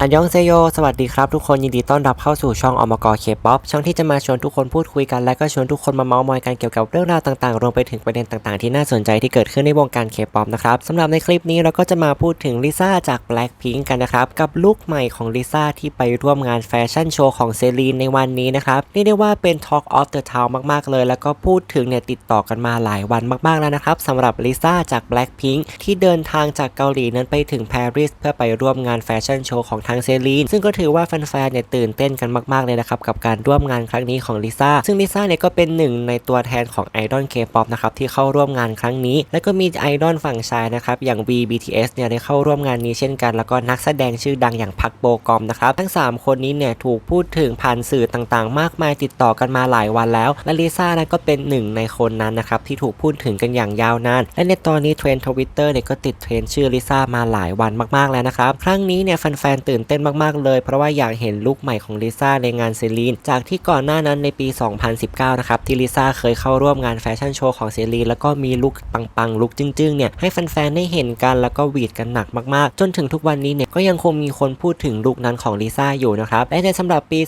อันยองเซโย สวัสดีครับทุกคนยินดีต้อนรับเข้าสู่ช่องอมกอเคป๊อปช่องที่จะมาชวนทุกคนพูดคุยกันและก็ชวนทุกคนมาเมาส์มอยกันเกี่ยวกับเรื่องราวต่างๆ รวมไปถึงประเด็นต่างๆ ที่น่าสนใจที่เกิดขึ้นในวงการเคป๊อปนะครับสำหรับในคลิปนี้เราก็จะมาพูดถึงลิซ่าจาก Blackpink กันนะครับ กับลุคใหม่ของลิซ่าที่ไปร่วมงานแฟชั่นโชว์ของเซรีนในวันนี้นะครับเรียกได้ว่าเป็น Talk of the Town มากๆเลย แล้วก็พูดถึงเนี่ยติดต่อกันมาหลายวันมากๆแล้วนะครับสำหรับลิซ่าจาก Blackpink ที่เดินทางจากเกาหลีนั้นไปถึงปารีสเพื่อไปร่วมงานแฟชั่นโชว์ของทางเซรีนซึ่งก็ถือว่าแฟนๆเนี่ยตื่นเต้นกันมากๆเลยนะครับกับการร่วมงานครั้งนี้ของลิซ่าซึ่งลิซ่าเนี่ยก็เป็นหนึ่งในตัวแทนของไอดอลเคป๊อปนะครับที่เข้าร่วมงานครั้งนี้ และก็มีไอดอลฝั่งชายนะครับอย่าง V BTS เนี่ยได้เข้าร่วมงานนี้เช่นกัน แล้วก็นักแสดงชื่อดังอย่างพักโบกอมนะครับทั้ง 3 คนนี้เนี่ยถูกพูดถึงผ่านสื่อต่างๆ มากมายติดต่อกันมาหลายวันแล้ว และลิซ่านั้นก็เป็นหนึ่งในคนนั้นนะครับที่ถูกพูดถึงกันอย่างยาวนาน และในตอนนี้เทรนด์ทวิตเตอร์เนี่ยก็ติดเทรนด์ชื่อลิซ่ามาหลายวันมากๆแล้วนะครับครั้งนี้เนี่ยแฟนๆตื่นื่นเต้นมากๆเลย เพราะว่าอยากเห็นลุคใหม่ของลิซ่าในงานเซรีนจากที่ก่อนหน้านั้นในปี 2019 นะครับ ที่ลิซ่าเคยเข้าร่วมงานแฟชั่นโชว์ของเซรีนแล้วก็มีลุคปังๆลุคจึ้งๆเนี่ยให้แฟนๆได้เห็นกันแล้วก็วีดกันหนักมากๆ จนถึงทุกวันนี้เนี่ยก็ยังคงมีคนพูดถึงลุคนั้นของลิซ่าอยู่นะครับและในสำหรับปี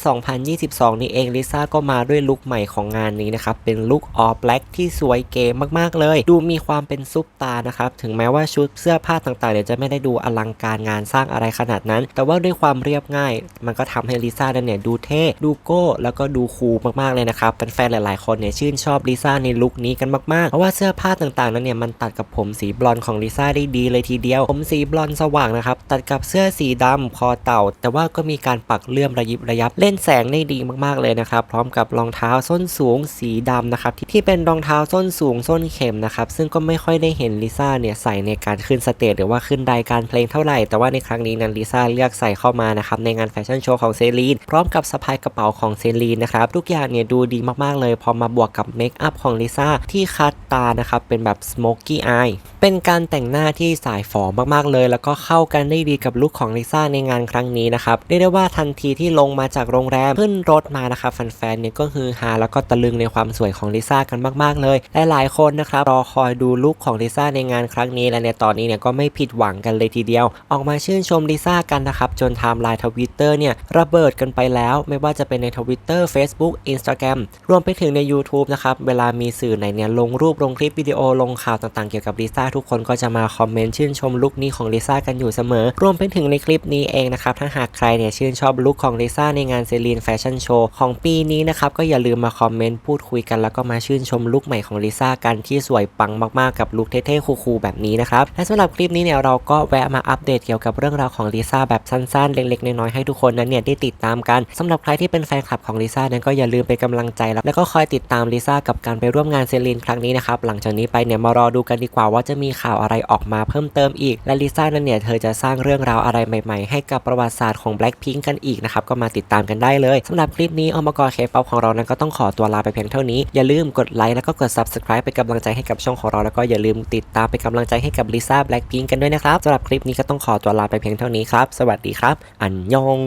2022 นี้เองลิซ่าก็มาด้วยลุคใหม่ของงานนี้นะครับเป็นลุคออ l แบล็กที่สวยเก๋มากๆเลย ดูมีความเป็นซุปตานะครับถึงแม้ว่าชุดเสื้อผ้าต่างๆเนี่ยจะไม่ได้ดูอลังการงานสร้างอะไรขนาดนั้น แต่ว่าด้วยความเรียบง่าย มันก็ทำให้ลิซ่านั่นเนี่ยดูเท่ดูโก้แล้วก็ดูคูลมากๆเลยนะครับแฟนๆหลายๆคนเนี่ยชื่นชอบลิซ่าในลุคนี้กันมากๆ เพราะว่าเสื้อผ้าต่างๆนั้นเนี่ยมันตัดกับผมสีบลอนด์ของลิซ่าได้ดีเลยทีเดียว ผมสีบลอนด์สว่างนะครับตัดกับเสื้อสีดำคอเต่า แต่ว่าก็มีการปักเลื่อมระยิบระยับเล่นแสงได้ดีมากๆเลยนะครับพร้อมกับรองเท้าส้นสูงสีดำนะครับที่ที่เป็นรองเท้าส้นสูงส้นเข็มนะครับซึ่งก็ไม่ค่อยได้เห็นลิซ่าเนี่ยใส่ในการขึ้นสเตจหรือว่าขึ้นรายการเพลงเท่าไหร่แต่ว่าในครั้งนี้นั้นลิซ่าเลือกใส่เข้ามานะครับในงานแฟชั่นโชว์ของเซรีนพร้อมกับสะพายกระเป๋าของเซรีนนะครับทุกอย่างเนี่ยดูดีมากๆเลยพอมาบวกกับเมคอัพของลิซ่าที่คัดตานะครับเป็นแบบสโมกกี้อายเป็นการแต่งหน้าที่สายฝอมากๆเลย แล้วก็เข้ากันได้ดีกับลุคของลิซ่าในงานครั้งนี้นะครับเรียกได้ว่าทันทีที่ลงมาจากโรงแรมขึ้นรถมานะครับแฟนๆเนี่ยก็คือฮาแล้วก็ตะลึงในความสวยของลิซ่ากันมากๆเลยหลายๆคนนะครับรอคอยดูลุคของลิซ่าในงานครั้งนี้และในตอนนี้เนี่ยก็ไม่ผิดหวังกันเลยทีเดียว ออกมาชื่นชมลิซ่ากันนะครับจนไทม์ไลน์ทวิตเตอร์เนี่ยระเบิดกันไปแล้ว ไม่ว่าจะเป็นในทวิตเตอร์ Facebook Instagram รวมไปถึงใน YouTube นะครับ เวลามีสื่อไหนเนี่ยลงรูปลงคลิปวิดีโอลงข่าวต่างๆเกี่ยวกับลิซ่าทุกคนก็จะมาคอมเมนต์ชื่นชมลุคนี้ของลิซ่ากันอยู่เสมอ รวมไปถึงในคลิปนี้เองนะครับ ถ้าหากใครเนี่ยชื่นชอบลุคของลิซ่าในงานเซรีนแฟชั่นโชว์ของปีนี้นะครับก็อย่าลืมมาคอมเมนต์พูดคุยกันแล้วก็มาชื่นชมลุคใหม่ของลิซ่ากันที่สวยปังมากๆกับลุคเท่ๆคูลๆแบบนี้นะครับและสำหรับคลิปนี้เนี่ยเราก็แวะมาอัปเดตเกี่ยวกับเรื่องราวของลิซ่าแบบสั้นๆ เล็กๆ น้อยๆ ให้ทุกคนนั้นเนี่ยได้ติดตามกันสำหรับใครที่เป็นแฟนคลับของลิซ่านั้นก็อย่าลืมเป็นกำลังใจแล้วแล้วก็คอยติดตามลิซ่ากับการไปร่วมงานเซรีนครั้งนี้นะครับหลังจากนี้ไปเนี่ยมารอดูกันดีกว่าว่าจะมีข่าวอะไรออกมาเพิ่มเติมอีก และลิซ่านั้นเนี่ยเธอจะสร้างเรื่องราวอะไรใหม่ๆ ให้กับประวัติศาสตร์ของ Blackpink กันอีกนะครับก็มาติดตามกันได้เลยสำหรับคลิปนี้อมกรเคป๊อปของเรานั้นก็ต้องขอตัวลาไปเพียงเท่านี้อย่าลืมกดไลค์แล้วก็กด subscribe เป็นกำลังใจให้กับช่องของเราแล้วก็อย่าลืมติดตามเป็นกำลังใจให้กับลิซ่าแบล็คพิงกันด้วยนะครับสำหรับคลิปนี้ก็ต้องขอตัวลาไปเพียงเท่านี้ครับสวัสดีครับ อันยอง